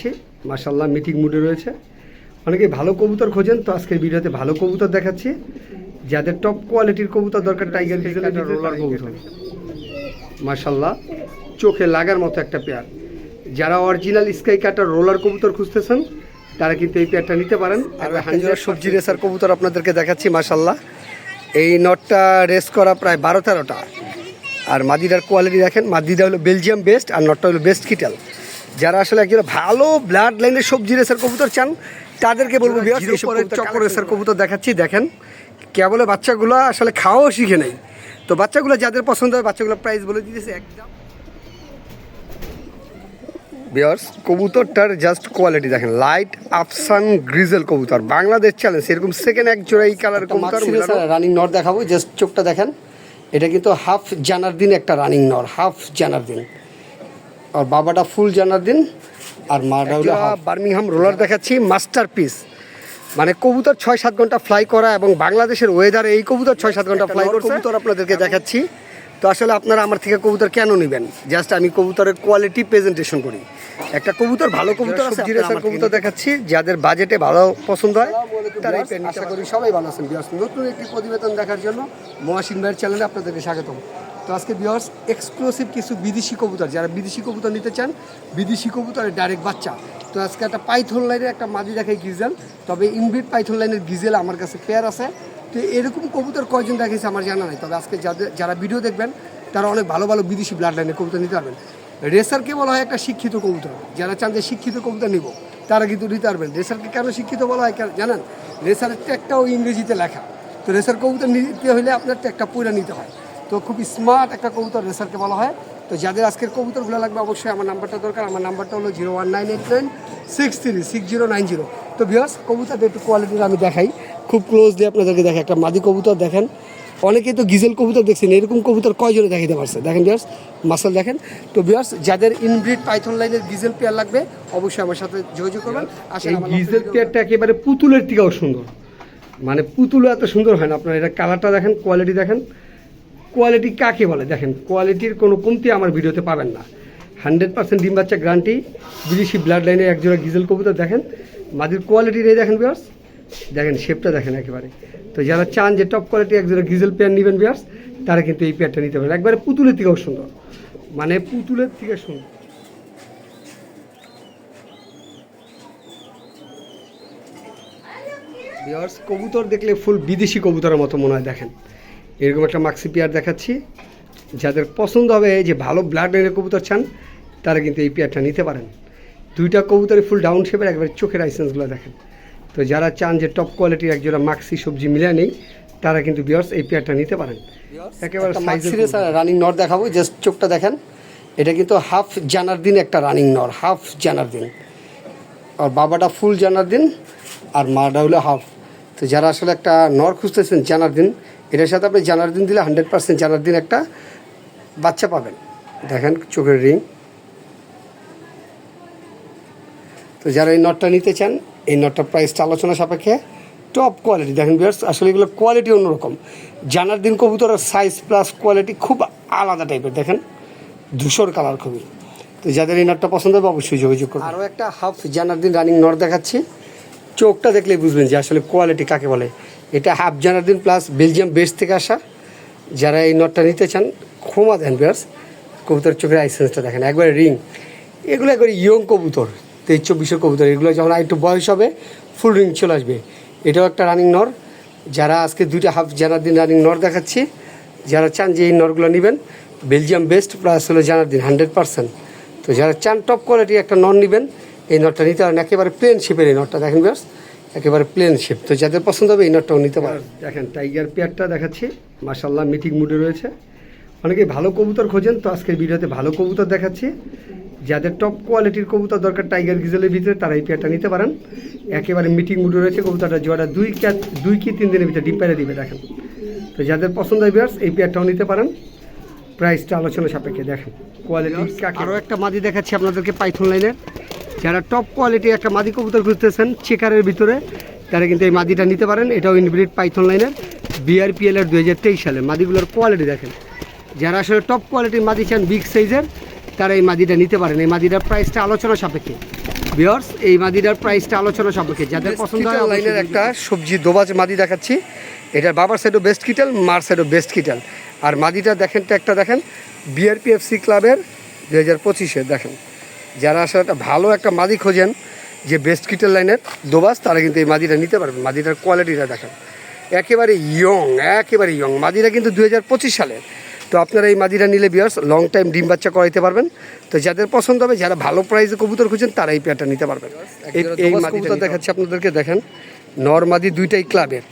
দেখাচ্ছি মার্শাল্লাহ মিটিং মুডে রয়েছে। অনেকে ভালো কবুতর খোঁজেন তো আজকের ভিডিওতে ভালো কবুতর দেখাচ্ছি। যাদের টপ কোয়ালিটির কবুতর দরকার টাইগার রোলার কবুতর। মার্শাল্লাহ চোখে লাগার মতো একটা পেয়ার যারা অরিজিনাল স্কাই কাটার রোলার কবুতর খুঁজতেছেন তারা কিন্তু এই পেয়ারটা নিতে পারেন। আর হাঞ্জার সবজি রেসার কবুতর আপনাদেরকে দেখাচ্ছি মার্শাল্লাহ এই নটটা রেস করা প্রায় বারো তেরোটা। আর মাদিটার কোয়ালিটি দেখেন মাদিটা হলো বেলজিয়াম বেস্ট আর নটটা হলো বেস্ট কিটাল যারা আসলে একজন ভালো ব্লাড লাইনের সবজি রেসার কবুতর চান তাদেরকে বলব চক্কর রেসার কবুতর দেখাচ্ছি দেখেন। কেবলে বাচ্চাগুলো আসলে খাওয়াও শিখে নেই। তো বাচ্চাগুলো যাদের পছন্দ হয় বাচ্চাগুলো প্রাইস বলে দিতেছে একদম বিয়ার্স কবুতরটার জাস্ট কোয়ালিটি দেখেন লাইট আফসান গ্রিজেল কবুতর বাংলাদেশ চ্যালেঞ্জ এরকম সেকেন্ড এক জোড়া এই কালার কবুতর রানিং নর দেখাবো জাস্ট চোখটা দেখেন। এটা কিন্তু হাফ জানার দিন একটা রানিং নর হাফ জানার দিন আর বাবাটা ফুল জানার দিন আর মাটা হলো বার্মিংহাম রোলার দেখাচ্ছি মাস্টার পিস মানে কবুতর ছয় সাত ঘণ্টা ফ্লাই করা এবং বাংলাদেশের ওয়েদারে এই কবুতর ছয় সাত ঘণ্টা ফ্লাই করে কবুতর আপনাদেরকে দেখাচ্ছি। তো আসলে আপনারা আমার থেকে কবুতর কেন নেবেন? জাস্ট আমি কবুতরের কোয়ালিটি প্রেজেন্টেশন করি। একটা কবুতর ভালো কবুতর আছে কবুতর দেখাচ্ছি যাদের বাজেটে ভালো পছন্দ হয় আশা করি সবাই ভালো আছেন। নতুন একটি প্রতিবেদন দেখার জন্য মহাসিন ভাইয়ের চ্যানেলে আপনাদেরকে স্বাগতম। তো আজকে বিয়ার্স এক্সক্লুসিভ কিছু বিদেশি কবুতর, যারা বিদেশি কবুতর নিতে চান, বিদেশি কবুতরের ডাইরেক্ট বাচ্চা। তো আজকে একটা পাইথন লাইনের একটা মাদি দেখাই গিজেল, তবে ইনভিট পাইথন লাইনের গিজেল আমার কাছে পেয়ার আছে। তো এরকম কবুতর কয়জন দেখেছে আমার জানা নাই, তবে আজকে যাদের, যারা ভিডিও দেখবেন, তারা অনেক ভালো ভালো বিদেশি ব্লাড লাইনের কবুতর নিতে পারবেন। রেসারকে বলা হয় একটা শিক্ষিত কবুতর, যারা চান যে শিক্ষিত কবুতর নিব, তারা কিন্তু নিতে পারবেন। রেসারকে কেন শিক্ষিত বলা হয় জানেন? রেসারের ট্যাগটাও ইংরেজিতে লেখা। তো রেসার কবুতর নিতে হলে আপনার ট্যাগটা পুরো নিতে হয়। তো খুব স্মার্ট একটা কবুতর রেসারকে বলা হয়। তো যাদের আজকের কবুতরগুলো লাগবে অবশ্যই আমার নাম্বারটা দরকার। আমার নাম্বারটা হলো zero one nine eight nine six three six zero nine zero তো বিয়াস কবুতরটা একটু কোয়ালিটির আমি দেখাই। খুব ক্লোজলি আপনাদেরকে দেখাই। একটা মাদি কবুতর দেখেন। অনেকেই তো গিজেল কবুতর দেখছেন এরকম কবুতর কয়জনে দেখাইতে পারছে? দেখেন বিয়ার্স মাসাল দেখেন। তো বিয়ার্স যাদের ইনব্রিড পাইথন লাইনের গিজেল পেয়ার লাগবে অবশ্যই আমার সাথে যোগাযোগ করবেন। আসলে গিজেল পেয়ারটা একেবারে পুতুলের থেকেও সুন্দর। মানে পুতুলও এত সুন্দর হয় না। আপনার এটা কালারটা দেখেন কোয়ালিটি দেখেন। কোয়ালিটি কাকে বলে? দেখেন কোয়ালিটির কোনো কমতি আমার ভিডিওতে পাবেন না। হান্ড্রেড পার্সেন্ট ডিম বাচ্চা গ্যারান্টি বিদেশি ব্লাড লাইনে একজোড়া গিজেল কবুতর দেখেন। মাদির কোয়ালিটির এই দেখেন বিয়ার্স দেখেন শেপটা দেখেন একেবারে। তো যারা চান যে টপ কোয়ালিটি একজোড়া গিজেল পেয়ার নেবেন বিয়ার্স তারা কিন্তু এই পেয়ারটা নিতে পারেন। একবারে পুতুলের থেকেও সুন্দর। মানে পুতুলের থেকে সুন্দর। বিয়ার্স কবুতর দেখলে ফুল বিদেশি কবুতরের মতো মনে হয়, দেখেন। এরকম একটা মাক্সি পেয়ার দেখাচ্ছি। যাদের পছন্দ হবে যে ভালো ব্লাড লাইনের কবুতর চান তারা কিন্তু এই পেয়ারটা নিতে পারেন। দুইটা কবুতরে ফুল ডাউন শেপের একবারে চোখের আইসেন্সগুলো দেখেন। তো যারা চান যে টপ কোয়ালিটির একজোড়া মাক্সি সবজি মিলে নেই তারা কিন্তু বিয়ার্স এই পেয়ারটা নিতে পারেন। একেবারে রানিং নর দেখাবো জাস্ট চোখটা দেখেন। এটা কিন্তু হাফ জানার দিন একটা রানিং নর হাফ জানার দিন। আর বাবাটা ফুল জানার দিন আর মাটা হলো হাফ তো যারা আসলে একটা নর খুঁজতেছেন জানার দিন, এটার সাথে আপনি জানার দিন দিলে হান্ড্রেড পার্সেন্ট জানার দিন একটা বাচ্চা পাবেন। দেখেন চোখের রিং। তো যারা এই নটটা নিতে চান, এই নটটার প্রাইসটা আলোচনা সাপেক্ষে টপ কোয়ালিটি দেখেন বিয়ার্স আসলে এগুলো কোয়ালিটি অন্যরকম। জানার দিন কবুতরের সাইজ প্লাস কোয়ালিটি খুব আলাদা টাইপের দেখেন, ধূসর কালার খুবই। তো যাদের এই নটটা পছন্দ হবে, অবশ্যই যোগাযোগ করুন আরও একটা হাফ জানার দিন রানিং নট দেখাচ্ছি। চোখটা দেখলে বুঝবেন যে আসলে কোয়ালিটি কাকে বলে। এটা হাফ জানারদিন প্লাস বেলজিয়াম বেস্ট থেকে আসা। যারা এই নটটা নিতে চান, ক্ষমা দেন বিয়ার্স কবুতর চোখের আইসেন্সটা দেখেন, একবারে রিং এগুলো একবারে ইয়ং কবুতর তেইশ চব্বিশের কবুতর। এগুলো যখন একটু বয়স হবে ফুল রিং চলে আসবে। এটাও একটা রানিং নর যারা আজকে দুইটা হাফ জানার দিন রানিং নর দেখাচ্ছি, যারা চান যে এই নরগুলো নেবেন বেলজিয়াম বেস্ট প্লাস হলো জানার দিন হান্ড্রেড পার্সেন্ট তো যারা চান টপ কোয়ালিটি একটা নর নেবেন এই নটটা নিতে পারেন একেবারে প্লেন শেপের এই নটটা দেখেন ব্যাস একেবারে প্লেন শেপ তো যাদের পছন্দ হবে এই নটটাও নিতে পারেন। দেখেন টাইগার পেয়ারটা দেখাচ্ছি। মার্শাল্লাহ মিটিং মুডে রয়েছে। অনেকেই ভালো কবুতর খোঁজেন তো আজকের ভিডিওতে ভালো কবুতর দেখাচ্ছি। যাদের টপ কোয়ালিটির কবুতর দরকার টাইগার গিজেলের ভিতরে তারা এই পেয়ারটা নিতে পারেন। একেবারে মিটিং মুডে রয়েছে কবুতরটা জোয়াটা দুই ক্যাট দুই কি তিন দিনের ভিতরে ডিপ পেয়ারে দিবে দেখেন। তো যাদের পছন্দ হয় বিয়ার্স এই পেয়ারটাও নিতে পারেন। প্রাইসটা আলোচনা সাপেক্ষে দেখেন। কোয়ালিটি আরও একটা মাদি দেখাচ্ছি আপনাদেরকে পাইথন লাইনের। যারা টপ কোয়ালিটি একটা মাদি কবুতর খুঁজতেছেন চেকারের ভিতরে তারা কিন্তু এই মাদিটা নিতে পারেন। এটাও ইনব্রিড পাইথন লাইনের বিআরপিএল এর দু হাজার তেইশ সালে মাদিগুলোর কোয়ালিটি দেখেন। যারা আসলে টপ কোয়ালিটির মাদি চান বিগ সাইজের তারা এই মাদিটা নিতে পারেন। এই মাদিটার প্রাইসটা আলোচনা সাপেক্ষে। বিয়ার্স এই মাদিটার প্রাইসটা আলোচনা সম্পর্কে যাদের পছন্দ হয় লাইনের একটা সবজি দোবাজ মাদি দেখাচ্ছি। এটার বাবার সাইডও বেস্ট কিটেল মার সাইডও বেস্ট কিটেল আর মাদিটা দেখেন একটা দেখেন বিআরপিএফসি ক্লাবের দু হাজার পঁচিশে দেখেন। যারা আসলে একটা ভালো একটা মাদি খোঁজেন যে বেস্ট কিটেল লাইনের দোবাজ তারা কিন্তু এই মাদিটা নিতে পারবেন মাদিটার কোয়ালিটিটা দেখেন। একেবারে ইয়ং একেবারে ইয়ং মাদিরা কিন্তু দু হাজার পঁচিশ সালের তো আপনারা এই মাদিরা নিলে বিয়ার্স লং টাইম ডিম বাচ্চা করাইতে পারবেন। তো যাদের পছন্দ হবে যারা ভালো প্রাইসে কবুতর খুঁজছেন তারা এই পেয়ারটা নিতে পারবেন। এই মাদিটা দেখাচ্ছি আপনাদেরকে দেখেন নর মাদি দুইটাই ক্লাবের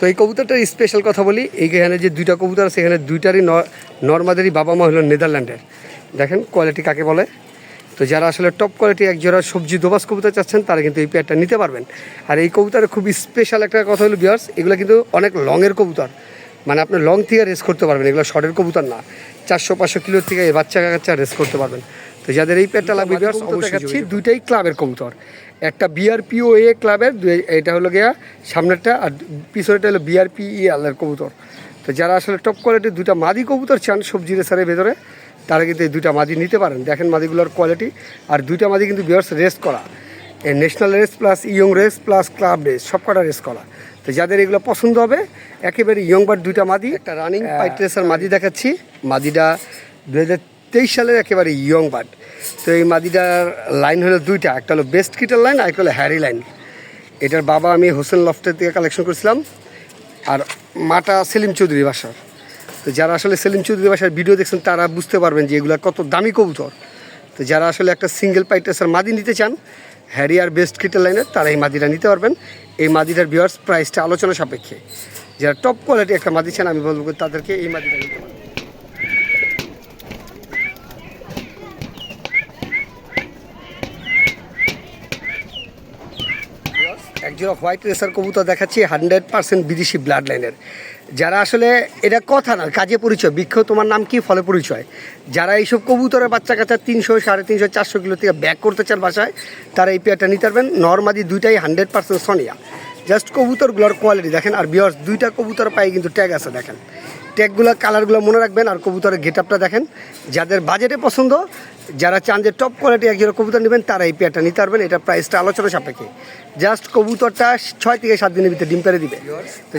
তো এই কবুতরটার স্পেশাল কথা বলি এইখানে যে দুইটা কবুতর আছে এখানে দুইটারই ন- নর মাদেরই বাবা মা হলো নেদারল্যান্ডের। দেখেন কোয়ালিটি কাকে বলে? তো যারা আসলে টপ কোয়ালিটি এক জোড়া সবজি দোবাস কবুতর চাচ্ছেন তারা কিন্তু এই পেয়ারটা নিতে পারবেন। আর এই কবুতরের খুব স্পেশাল একটা কথা হলো বিয়ার্স এগুলো কিন্তু অনেক লংয়ের কবুতর। মানে আপনি লং থেকে রেস করতে পারবেন এগুলো শর্টের কবুতর না। চারশো পাঁচশো কিলোর থেকে এই বাচ্চা কাচ্চা রেস করতে পারবেন। তো যাদের এই পেয়ারটা লাগবে বিয়ার্স দেখাচ্ছি দুইটাই ক্লাবের কবুতর। একটা বিআরপিও এ ক্লাবের দুই- এটা হলো গিয়া সামনেরটা আর পিছনেরটা হলো বিআরপি ই আলের কবুতর। তো যারা আসলে টপ কোয়ালিটির দুটা মাদি কবুতর চান সবজি রেসারের ভেতরে তারা কিন্তু এই দুইটা মাদি নিতে পারেন দেখেন মাদিগুলোর কোয়ালিটি আর দুইটা মাদি কিন্তু বিয়ার্স রেস করা। এই national race plus young race plus club race সব কটা রেস করা। তো যাদের এগুলো পছন্দ হবে একেবারে ইয়ং বাট দুইটা মাদি একটা রানিং পাইট রেসার মাদি দেখাচ্ছি। মাদিটা দু হাজার তেইশ সালের একেবারে ইয়ং বার্ড তো এই মাদিটার লাইন হলো দুইটা একটা হলো বেস্ট কিটার লাইন আর একটা হলো হ্যারি লাইন এটার বাবা আমি হোসেন লফটের থেকে কালেকশন করেছিলাম। আর মাটা সেলিম চৌধুরী বাসার। তো যারা আসলে সেলিম চৌধুরী বাসার ভিডিও দেখছেন, তারা বুঝতে পারবেন যে এগুলো কত দামি কবুতর। তো যারা আসলে একটা সিঙ্গেল পাইটেসার মাদি নিতে চান, হ্যারি আর বেস্ট কিটার লাইনের, তারা এই মাদিটা নিতে পারবেন। এই মাদিটার বিয়ার্স প্রাইসটা আলোচনা সাপেক্ষে। যারা টপ কোয়ালিটি একটা মাদি চান, আমি বলব তাদেরকে এই মাদিটা নিতে পারবেন। একজোড়া হোয়াইট রেসার কবুতর দেখাচ্ছি হান্ড্রেড পার্সেন্ট বিদেশি ব্লাড লাইনের যারা আসলে এটা কথা না, কাজে পরিচয় বৃক্ষ তোমার নাম কি? ফলে পরিচয়। যারা এইসব কবুতরের বাচ্চা কাচ্চা তিনশো সাড়ে তিনশো চারশো কিলো থেকে ব্যাক করতে চান বাসায়, তারা এই পেয়ারটা নিতে পারবেন। নর্মাদি দুইটাই হান্ড্রেড পার্সেন্ট সনিয়া। জাস্ট কবুতরগুলোর কোয়ালিটি দেখেন, আর বিয়ার্স দুইটা কবুতর পায়ে কিন্তু ট্যাগ আছে দেখেন। ট্যাগগুলো কালারগুলো মনে রাখবেন, আর কবুতরের গেট আপটা দেখেন। যাদের বাজেটে পছন্দ যারা চান যে টপ কোয়ালিটি একজোড়া কবুতর নেবেন তারা এই পেয়ারটা নিতে পারবেন। এটা প্রাইসটা আলোচনা সাপেক্ষে। জাস্ট কবুতরটা ছয় থেকে সাত দিনের ভিতরে ডিম পেরে দিবে। তো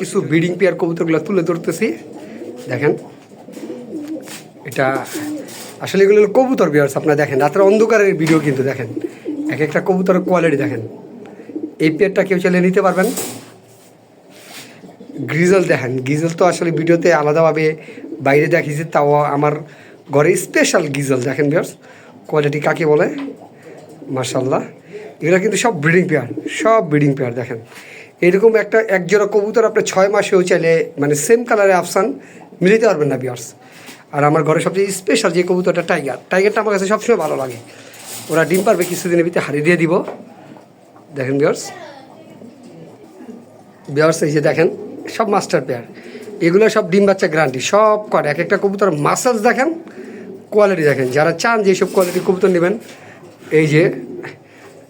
কিছু ব্রিডিং পেয়ার কবুতরগুলো তুলে ধরতেছি। দেখেন। এটা আসলে এগুলো কবুতর বিয়ার্স আপনারা দেখেন। রাতের অন্ধকারের ভিডিও কিন্তু দেখেন। এক একটা কবুতরের কোয়ালিটি দেখেন। এই পেয়ারটা কেউ চাইলে নিতে পারবেন। গ্রিজল দেখেন। গ্রিজল তো আসলে ভিডিওতে আলাদাভাবে বাইরে দেখিয়েছি তাও আমার ঘরে স্পেশাল গিজল, দেখেন বিয়ার্স কোয়ালিটি কাকে বলে? মার্শাল্লাহ এগুলো কিন্তু সব ব্রিডিং পেয়ার সব ব্রিডিং পেয়ার দেখেন। এরকম একটা একজোড়া কবুতর আপনি ছয় মাসেও চাইলে মানে সেম কালারে আফসান মিলিতে পারবেন না বিয়ার্স আর আমার ঘরে সবচেয়ে স্পেশাল যে কবুতরটা টাইগার টাইগারটা আমার কাছে সবসময় ভালো লাগে। ওরা ডিম পারবে কিছুদিনের ভিতরে হারিয়ে দিয়ে দিব। দেখেন বিয়ার্স বিয়ার্স এই যে দেখেন, সব মাস্টার পেয়ার এগুলো সব ডিম বাচ্চা গ্যারান্টি সব করে। এক একটা কবুতর মাসাজ দেখেন কোয়ালিটি দেখেন। যারা চান যে সব কোয়ালিটি কবুতর নেবেন, এই যে,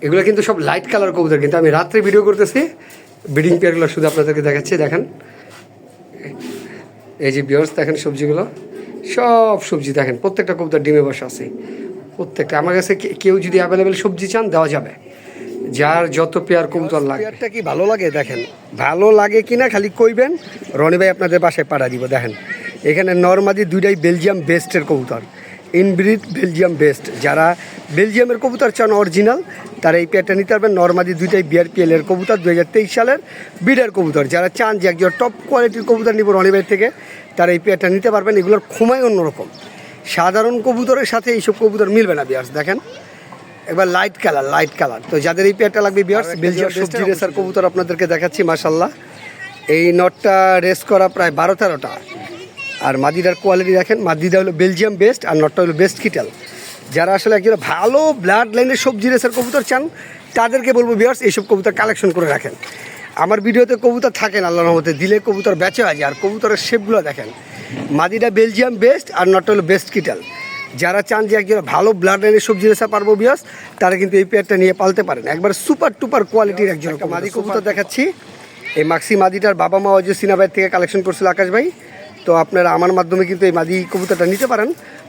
এগুলো কিন্তু সব লাইট কালার কবুতর কিন্তু। আমি রাত্রে ভিডিও করতেছি ব্রিডিং পেয়ারগুলো শুধু আপনাদেরকে দেখাচ্ছি, দেখেন। এই যে বিয়ার্স দেখেন সবজিগুলো। সব সবজি দেখেন, প্রত্যেকটা কবুতর ডিমে বসে আছে। প্রত্যেকটা, আমার কাছে কেউ যদি অ্যাভেলেবেল সবজি চান, দেওয়া যাবে। যার যত পেয়ার কবুতর লাগে। পেয়ারটা কি ভালো লাগে? দেখেন ভালো লাগে কিনা খালি কইবেন রনি ভাই আপনাদের বাসায় পাঠা দিব। দেখেন এখানে নর্মাদি দুইটাই বেলজিয়াম বেস্টের কবুতর। Inbred Belgium best. যারা বেলজিয়ামের কবুতর চান অরিজিনাল তারা এই পেয়ারটা নিতে পারবেন। নর্মাদি দুইটাই বিআরপিএল এর কবুতর দু হাজার তেইশ সালের বিডার কবুতর। যারা চান যে একজন টপ কোয়ালিটির কবুতর নিব রনি ভাই থেকে তারা এই পেয়ারটা নিতে পারবেন। এগুলোর ক্ষমাই অন্যরকম। সাধারণ কবুতরের সাথে এইসব কবুতর মিলবে না বিয়ার্স দেখেন এবার লাইট কালার লাইট কালার তো যাদের এই পেয়ারটা লাগবে বিয়ার্স বেলজিয়াম সবজি রেসার কবুতর আপনাদেরকে দেখাচ্ছি মাশাল্লাহ এই নটটা রেস করা প্রায় বারো তেরোটা আর মাদিটার কোয়ালিটি দেখেন মাদিদা হলো বেলজিয়াম বেস্ট আর নটটা হলো বেস্ট কিটাল যারা আসলে একজন ভালো ব্লাড লাইনের সবজি রেসার কবুতর চান তাদেরকে বলব বিয়ার্স এইসব কবুতর কালেকশন করে রাখেন। আমার ভিডিওতে কবুতর থাকেন আল্লাহ রহমতে দিলে কবুতর বেঁচে আছে আর কবুতরের শেপগুলো দেখেন। মাদিটা বেলজিয়াম বেস্ট আর নটটা হলো বেস্ট কিটাল যারা চান যে একজন ভালো ব্লাড লাইনের সবজি রেসা পারব বিয়াস তারা কিন্তু এই পেয়ারটা নিয়ে পালতে পারেন। একবার সুপার টুপার কোয়ালিটির একজন মাদি কবুতর। দেখাচ্ছি। এই মাক্সি মাদিটার বাবা মা অজয় সিনাবাই থেকে কালেকশন করছিল আকাশ ভাই। তো আপনারা আমার মাধ্যমে কিন্তু এই মাদি কবুতরটা নিতে পারেন।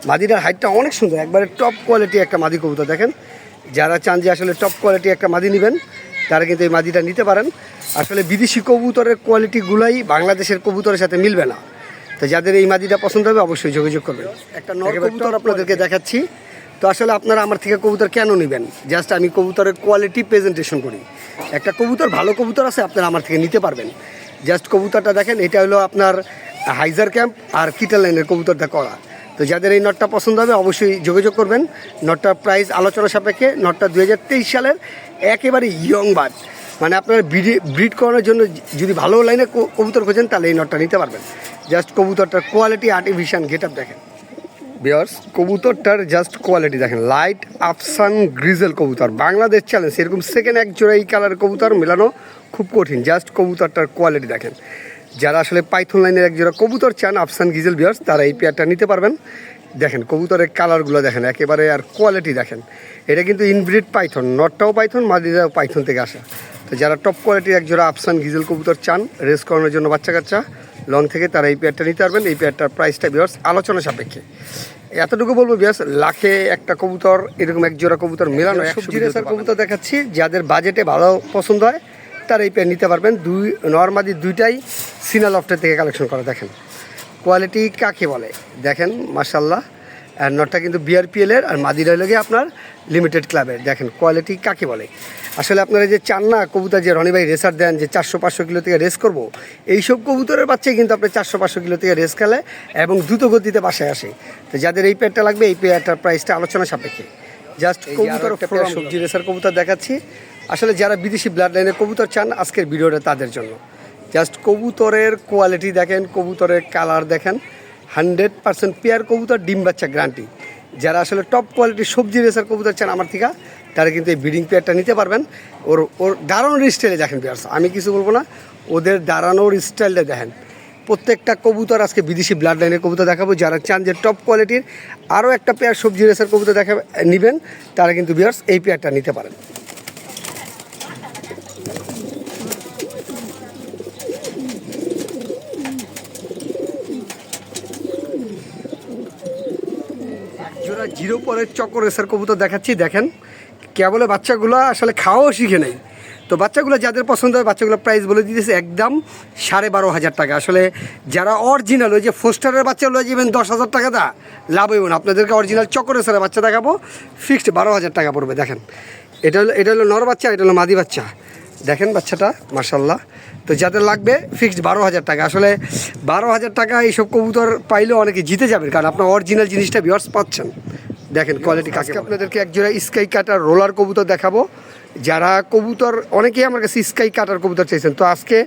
মাদিটার হাইটটা অনেক সুন্দর একবারে টপ কোয়ালিটি একটা মাদি কবুতর দেখেন। যারা চান যে আসলে টপ কোয়ালিটি একটা মাদি নেবেন তারা কিন্তু এই মাদিটা নিতে পারেন। আসলে বিদেশি কবুতরের কোয়ালিটিগুলাই বাংলাদেশের কবুতরের সাথে মিলবে না। তো যাদের এই মাদিটা পছন্দ হবে অবশ্যই যোগাযোগ করবেন। একটা নর কবুতর আপনাদেরকে দেখাচ্ছি। তো আসলে আপনারা আমার থেকে কবুতর কেন নেবেন? জাস্ট আমি কবুতরের কোয়ালিটি প্রেজেন্টেশন করি। একটা কবুতর ভালো কবুতর আছে আপনারা আমার থেকে নিতে পারবেন। জাস্ট কবুতরটা দেখেন এটা হলো আপনার হাইজার ক্যাম্প আর কিটার লাইনের কবুতরটা করা। তো যাদের এই নটটা পছন্দ হবে অবশ্যই যোগাযোগ করবেন। নটটার প্রাইস আলোচনা সাপেক্ষে নটটা দু হাজার তেইশ সালের একেবারে ইয়ং বার্ড মানে আপনার ব্রিড করানোর জন্য যদি ভালো লাইনে কবুতর খোঁজেন, তাহলে এই নটটা নিতে পারবেন। জাস্ট কবুতরটার কোয়ালিটি আর্টিফিশিয়াল গেট আপ দেখেন। বিয়ার্স কবুতরটার জাস্ট কোয়ালিটি দেখেন। লাইট আফসান গ্রিজেল কবুতর। বাংলাদেশ চ্যালেঞ্জ এরকম সেকেন্ড এক জোড়া এই কালার কবুতর মেলানো খুব কঠিন। জাস্ট কবুতরটার কোয়ালিটি দেখেন। যারা আসলে পাইথন লাইনের এক জোড়া কবুতর চান আফসান গিজেল বিয়ার্স তারা এই পেয়ারটা নিতে পারবেন। দেখেন কবুতরের কালারগুলো দেখেন একেবারে আর কোয়ালিটি দেখেন। এটা কিন্তু ইনব্রিড পাইথন নটটাও পাইথন মাদিরাও পাইথন থেকে আসা। তো যারা টপ কোয়ালিটির এক জোড়া আফসান গিজেল কবুতর চান রেস করানোর জন্য বাচ্চা কাচ্চা লং থেকে তারা এই পেয়ারটা নিতে পারবেন। এই পেয়ারটার প্রাইসটা বিয়ার্স আলোচনা সাপেক্ষে। এতটুকু বলব বিয়াস লাখে একটা কবুতর এরকম এক জোড়া কবুতর মেলানো সবজি রেসার কবুতর দেখাচ্ছি যাদের বাজেটে ভালো পছন্দ হয় তারা এই পেয়ার নিতে পারবেন। দুই নর্মাদি দুইটাই সিনা লফটের থেকে কালেকশন করা দেখেন। কোয়ালিটি কাকে বলে? দেখেন মার্শাল্লাহ আর নটটা কিন্তু বিআরপিএল এর আর মাদিরা হলো আপনার লিমিটেড ক্লাবের দেখেন কোয়ালিটি কাকে বলে? আসলে আপনারা যে চান না কবুতর যে রনি ভাই রেসার দেন যে চারশো পাঁচশো কিলো থেকে রেস করব এইসব কবুতরের বাচ্চাই কিন্তু আপনি চারশো পাঁচশো কিলো থেকে রেস খেলে এবং দ্রুত গতিতে বাসায় আসে। তো যাদের এই পেয়ারটা লাগবে এই পেয়ারটার প্রাইসটা আলোচনা সাপেক্ষে। জাস্ট কবুতর সবজি রেসার কবুতর দেখাচ্ছি। আসলে যারা বিদেশি ব্লাড লাইনের কবুতর চান আজকের ভিডিওটা তাদের জন্য। জাস্ট কবুতরের কোয়ালিটি দেখেন, কবুতরের কালার দেখেন। হান্ড্রেড পার্সেন্ট পেয়ার কবুতর, ডিম বাচ্চা গ্যারান্টি যারা আসলে টপ কোয়ালিটির সবজি রেসার কবুতর চান আমার থেকে, তারা কিন্তু এই ব্রিডিং পেয়ারটা নিতে পারবেন। ওর ওর দাঁড়ানোর স্টাইলে দেখেন পেয়ার্স আমি কিছু বলব না, ওদের দাঁড়ানোর স্টাইলটা দেখেন। প্রত্যেকটা কবুতর আজকে বিদেশি ব্লাড লাইনের কবুতর দেখাবো, যারা চান যে টপ কোয়ালিটির আরও একটা পেয়ার সবজি রেসার কবুতর দেখা, নেবেন, তারা কিন্তু বিয়ার্স এই পেয়ারটা নিতে পারেন। জোড়া জিরো পরের চক্কর রেসার কবুতর দেখাচ্ছি, দেখেন। কেবলে বাচ্চাগুলো আসলে খাওয়াও শিখে নেই। তো বাচ্চাগুলো যাদের পছন্দ হয়, বাচ্চাগুলো প্রাইস বলে দিতেছে একদম সাড়ে বারো হাজার টাকা। আসলে যারা অরিজিনাল ওই যে ফোস্টারের বাচ্চাগুলো যাবেন দশ হাজার টাকা দা, লাভ হইব না। আপনাদেরকে অরিজিনাল চক্কর রেসারের বাচ্চা দেখাবো ফিক্সড বারো হাজার টাকা পড়বে, দেখেন। এটা হলো এটা হলো নর বাচ্চা এটা হলো মাদি বাচ্চা। দেখেন বাচ্চাটা মার্শাল্লাহ তো যাদের লাগবে ফিক্সড বারো হাজার টাকা। আসলে বারো হাজার টাকা এইসব কবুতর পাইলেও অনেকে জিতে যাবেন, কারণ আপনার অরিজিনাল জিনিসটা বিয়ার্স পাচ্ছেন। দেখেন কোয়ালিটি কাজকে আপনাদেরকে একজোড়া স্কাই কাটার রোলার কবুতর দেখাবো। যারা কবুতর অনেকেই আমার কাছে স্কাই কাটার কবুতর চাইছেন। তো আজকে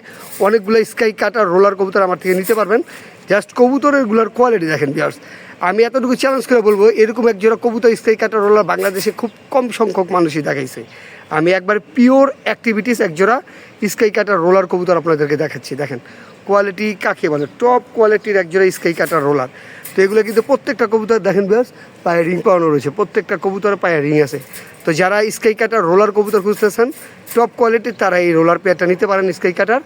অনেকগুলো স্কাই কাটার রোলার কবুতর আমার থেকে নিতে পারবেন। জাস্ট কবুতরেরগুলোর কোয়ালিটি দেখেন বিয়ার্স আমি এতটুকু চ্যালেঞ্জ করে বলব এরকম একজোড়া কবুতর স্কাই কাটার রোলার বাংলাদেশে খুব কম সংখ্যক মানুষই দেখাইছে। আমি একবার পিওর অ্যাক্টিভিটিস একজোড়া স্কাই কাটার রোলার কবুতর আপনাদেরকে দেখাচ্ছি। দেখেন কোয়ালিটি কাকে বলে? টপ কোয়ালিটির একজোড়া স্কাই কাটার রোলার তো এগুলো কিন্তু প্রত্যেকটা কবুতর দেখেন বেশ পায়ে রিং পাওয়ানো রয়েছে। প্রত্যেকটা কবুতরে পায়ে রিং আছে। তো যারা স্কাই কাটার রোলার কবুতর খুঁজতেছেন টপ কোয়ালিটির তারা এই রোলার পেয়ারটা নিতে পারেন স্কাই কাটার।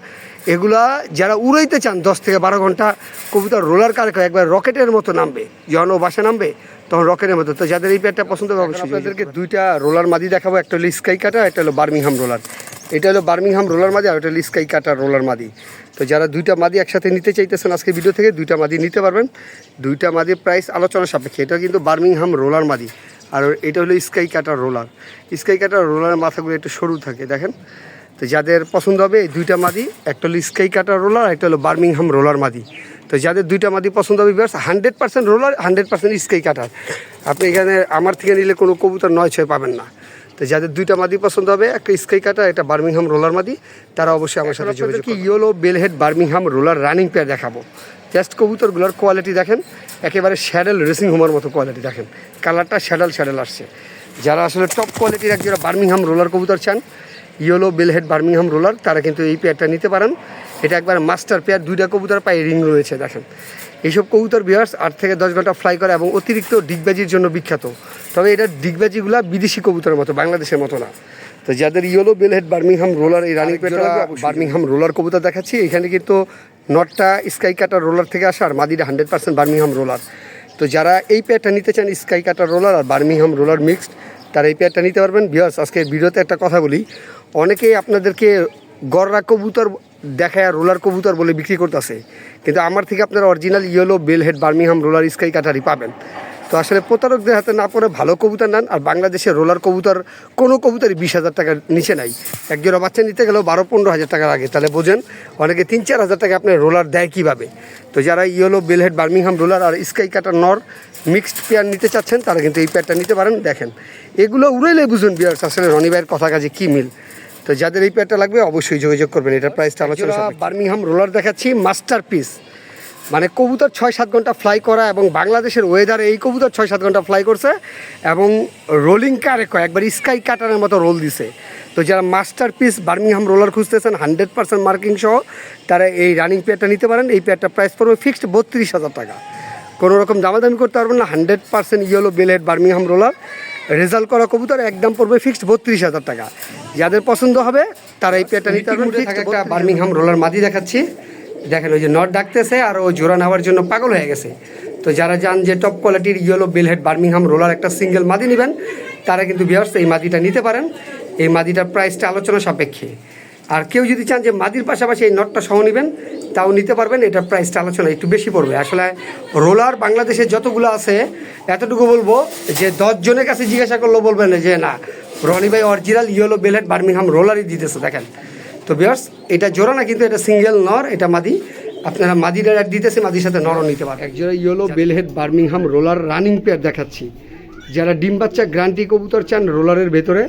এগুলা যারা উড়াইতে চান দশ থেকে বারো ঘণ্টা কবুতর রোলার কার একবার রকেটের মতো নামবে যখন ও বাসা নামবে তখন রকেটের মতো। তো যাদের এই পেয়ারটা পছন্দ হবে আপনাদেরকে দুইটা রোলার মাদি দেখাবো একটা হলো স্কাই কাটার একটা হলো বার্মিংহাম রোলার। এটা হলো বার্মিংহাম রোলার মাদি আর ওটা হলো স্কাই কাটার রোলার মাদি। তো যারা দুইটা মাদি একসাথে নিতে চাইতেছেন আজকে ভিডিও থেকে দুইটা মাদি নিতে পারবেন। দুইটা মাদির প্রাইস আলোচনা সাপেক্ষে। এটা কিন্তু বার্মিংহাম রোলার মাদি। আর এটা হলো sky cutter roller. Sky cutter রোলারের মাথাগুলো একটু সরু থাকে দেখেন? তো যাদের পছন্দ হবে এই দুইটা মাদি একটা হলো স্কাই কাটার রোলার একটা হলো বার্মিংহাম রোলার মাদি। তো যাদের দুইটা মাদি পছন্দ হবে বিয়ার্স hundred percent roller hundred percent sky cutter. আপনি এখানে আমার থেকে নিলে কোনো কবুতর নয় ছয় পাবেন না। তো যাদের দুইটা মাদি পছন্দ হবে একটা স্কাই কাটা একটা বার্মিংহাম রোলার মাদি তারা অবশ্যই আমার সাথে যোগাযোগ কি yellow baldhead Birmingham roller running pair দেখাবো। জাস্ট কবুতরগুলোর কোয়ালিটি দেখেন একেবারে শ্যাডেল রেসিং হোমার মতো কোয়ালিটি দেখেন। কালারটা শ্যাডেল শ্যাডেল আসছে। যারা আসলে টপ কোয়ালিটির একজোড়া বার্মিংহাম রোলার কবুতর চান ইয়েলো বেলহেড বার্মিংহাম রোলার তারা কিন্তু এই পেয়ারটা নিতে পারেন। এটা একবার মাস্টার পেয়ার দুইটা কবুতর পায়ে রিং রয়েছে দেখেন। এইসব কবুতর বিয়ার্স আট থেকে দশ ঘণ্টা ফ্লাই করে এবং অতিরিক্ত ডিগবাজির জন্য বিখ্যাত। তবে এটা ডিগবাজিগুলো বিদেশি কবুতরের মতো বাংলাদেশের মতো না। তো যাদের ইয়েলো বেলহেড বার্মিংহাম রোলার এই রানিং পেয়ারটা বার্মিংহাম রোলার কবুতর দেখাচ্ছি এখানে কিন্তু নটটা স্কাই কাটার রোলার থেকে আসা আর মাদিটা হান্ড্রেড পার্সেন্ট বার্মিংহাম রোলার তো যারা এই পেয়ারটা নিতে চান স্কাই কাটার রোলার আর বার্মিংহাম রোলার মিক্সড তারা এই পেয়ারটা নিতে পারবেন। বিয়াস আজকে ভিডিওতে একটা কথা বলি। অনেকেই আপনাদেরকে গররা কবুতর দেখায় রোলার কবুতর বলে বিক্রি করতেছে। কিন্তু আমার থেকে আপনারা original yellow baldhead Birmingham roller sky কাটারি পাবেন। তো আসলে প্রতারকদের হাতে না পড়ে ভালো কবুতর নেন আর বাংলাদেশের রোলার কবুতর কোনো কবুতরই বিশ হাজার টাকার নিচে নাই। একজোড়া বাচ্চা নিতে গেলেও বারো পনেরো হাজার টাকার আগে তাহলে বোঝেন অনেকে তিন চার হাজার টাকা আপনার রোলার দেয় কীভাবে? তো যারা ইয়েলো বেলহেড বার্মিংহাম রোলার আর স্কাই কাটার নর মিক্সড পেয়ার নিতে চাচ্ছেন তারা কিন্তু এই পেয়ারটা নিতে পারেন। দেখেন এগুলো উড়াইলে বুঝুন বিয়ার্স আসলে রনি ভাইয়ের কথা কাজে কী মিল? তো যাদের এই পেয়ারটা লাগবে অবশ্যই যোগাযোগ করবেন। এটার প্রাইসটা আলোচনা বার্মিংহাম রোলার দেখাচ্ছি মাস্টার পিস মানে কবুতর ছয় সাত ঘণ্টা ফ্লাই করা এবং বাংলাদেশের ওয়েদারে এই কবুতর ছয় সাত ঘণ্টা ফ্লাই করছে এবং রোলিং কারে কয় একবার স্কাই কাটারের মতো রোল দিছে। তো যারা মাস্টার পিস বার্মিংহাম রোলার খুঁজতেছেন হান্ড্রেড পার্সেন্ট মার্কিং সহ তারা এই রানিং পেয়ারটা নিতে পারেন। এই পেয়ারটা প্রাইস পড়বে ফিক্সড বত্রিশ হাজার টাকা। কোনো রকম দামাদামি করতে পারবেন না hundred percent yellow baldhead Birmingham roller result করা কবুতর একদম পড়বে ফিক্সড বত্রিশ হাজার টাকা। যাদের পছন্দ হবে তারা এই পেয়ারটা নিতে পারবেন। বার্মিংহাম রোলার মাদি দেখাচ্ছি। দেখেন, ওই যে নট ডাকতেছে আর ও জোড়া নেওয়ার জন্য পাগল হয়ে গেছে। তো যারা যান যে টপ কোয়ালিটির ইয়েলো বেলহেড বার্মিংহাম রোলার একটা সিঙ্গেল মাদি নেবেন, তারা কিন্তু বিয়ার্স এই মাদিটা নিতে পারেন। এই মাদিটার প্রাইসটা আলোচনা সাপেক্ষে। আর কেউ যদি চান যে মাদির পাশাপাশি এই নটটা সহ নেবেন, তাও নিতে পারবেন, এটার প্রাইসটা আলোচনা একটু বেশি পড়বে। আসলে রোলার বাংলাদেশে যতগুলো আছে, এতটুকু বলব যে জনের কাছে জিজ্ঞাসা করলেও বলবেন যে, না, রনি ভাই অরিজিনাল ইয়েলো বেলহেড বার্মিংহাম রোলারই দিতেছে। দেখেন তো বিয়ার্স এটা জোড়া না, কিন্তু এটা সিঙ্গেল নর, এটা মাদি। আপনারা মাদির অ্যাড দিতেছে, মাদির সাথে নরও নিতে পারেন একজোড়া yellow baldhead Birmingham roller running pair দেখাচ্ছি। যারা ডিম বাচ্চা গ্রান্টি কবুতর চান রোলারের ভেতরে,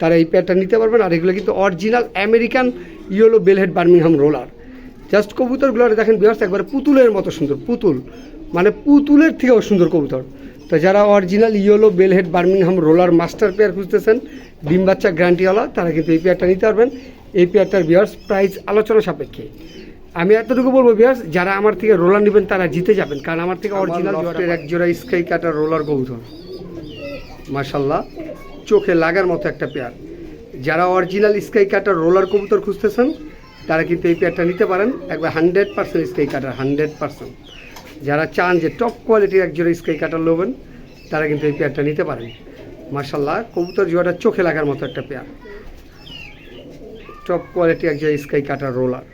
তারা এই পেয়ারটা নিতে পারবেন। আর এগুলো কিন্তু original American yellow baldhead Birmingham roller just কবুতরগুলো দেখেন বিয়ার্স একবারে পুতুলের মতো সুন্দর, পুতুল। মানে পুতুলের থেকেও সুন্দর কবুতর। তো যারা original yellow baldhead Birmingham roller master pair খুঁজতেছেন, ডিম বাচ্চা গ্যারান্টিওয়ালা তারা কিন্তু এই পেয়ারটা নিতে পারবেন। এই পেয়ারটার বিয়ার্স প্রাইস আলোচনা সাপেক্ষে। আমি এতটুকু বলব বিয়ার্স যারা আমার থেকে রোলার নেবেন তারা জিতে যাবেন। কারণ আমার থেকে অরিজিনাল এক জোড়া স্কাই কাটার রোলার কবুতর। মার্শাল্লাহ চোখে লাগার মতো একটা পেয়ার যারা অরিজিনাল স্কাই কাটার রোলার কবুতর খুঁজতেছেন তারা কিন্তু এই পেয়ারটা নিতে পারেন। একবার hundred percent sky cutter hundred percent যারা চান যে টপ কোয়ালিটির একজোড়া স্কাই কাটার নেবেন তারা কিন্তু এই পেয়ারটা নিতে পারেন। মার্শাল্লাহ কবুতর জোয়াটা চোখে লাগার মতো একটা পেয়ার টপ কোয়ালিটি একটা স্কাই কাটার রোলার